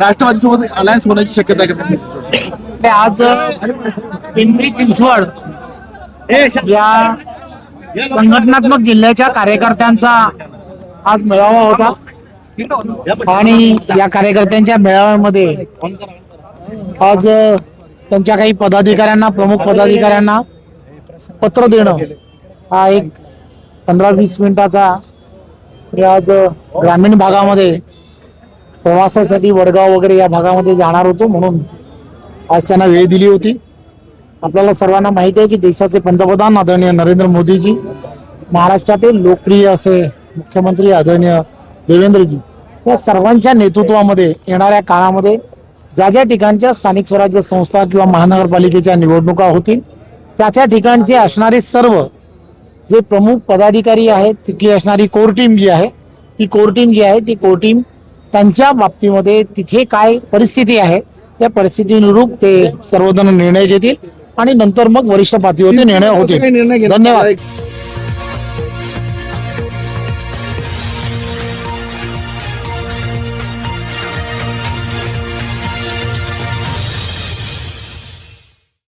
राष्ट्रवादीसोबत alliance होण्याची शक्यता आहे का ते आज पिंपरी चिंचवड या संघटनात्मक जिल्ह्याच्या कार्यकर्त्यांचा आज मेळावा होता. आणि या कार्यकर्त्यांच्या मेळाव्यामध्ये आज त्यांच्या काही पदाधिकाऱ्यांना प्रमुख पदाधिकाऱ्यांना पत्र देणं हा एक पंधरा वीस मिनिटाचा आज ग्रामीण भागामध्ये प्रवासासाठी वडगाव वगैरे या भागामध्ये जाणार होतो म्हणून आज त्यांना वेळ दिली होती. आपल्याला सर्वांना माहिती आहे की देशाचे पंतप्रधान आदरणीय नरेंद्र मोदीजी महाराष्ट्रातील लोकप्रिय असे मुख्यमंत्री आदरणीय देवेंद्रजी या सर्वांच्या नेतृत्वामध्ये येणाऱ्या काळामध्ये ज्या ज्या ठिकाणच्या स्थानिक स्वराज्य संस्था किंवा महानगरपालिकेच्या निवडणुका होतील त्या त्या ठिकाणचे असणारे सर्व जे प्रमुख पदाधिकारी आहेत तिथली असणारी कोर टीम जी आहे ती कोर टीम जी आहे ती कोर टीम त्यांच्या बाबतीमध्ये तिथे काय परिस्थिती आहे त्या परिस्थितीनुरूप ते सर्वजण निर्णय घेतील आणि नंतर मग वरिष्ठ पातळीवरती निर्णय होतील. धन्यवाद.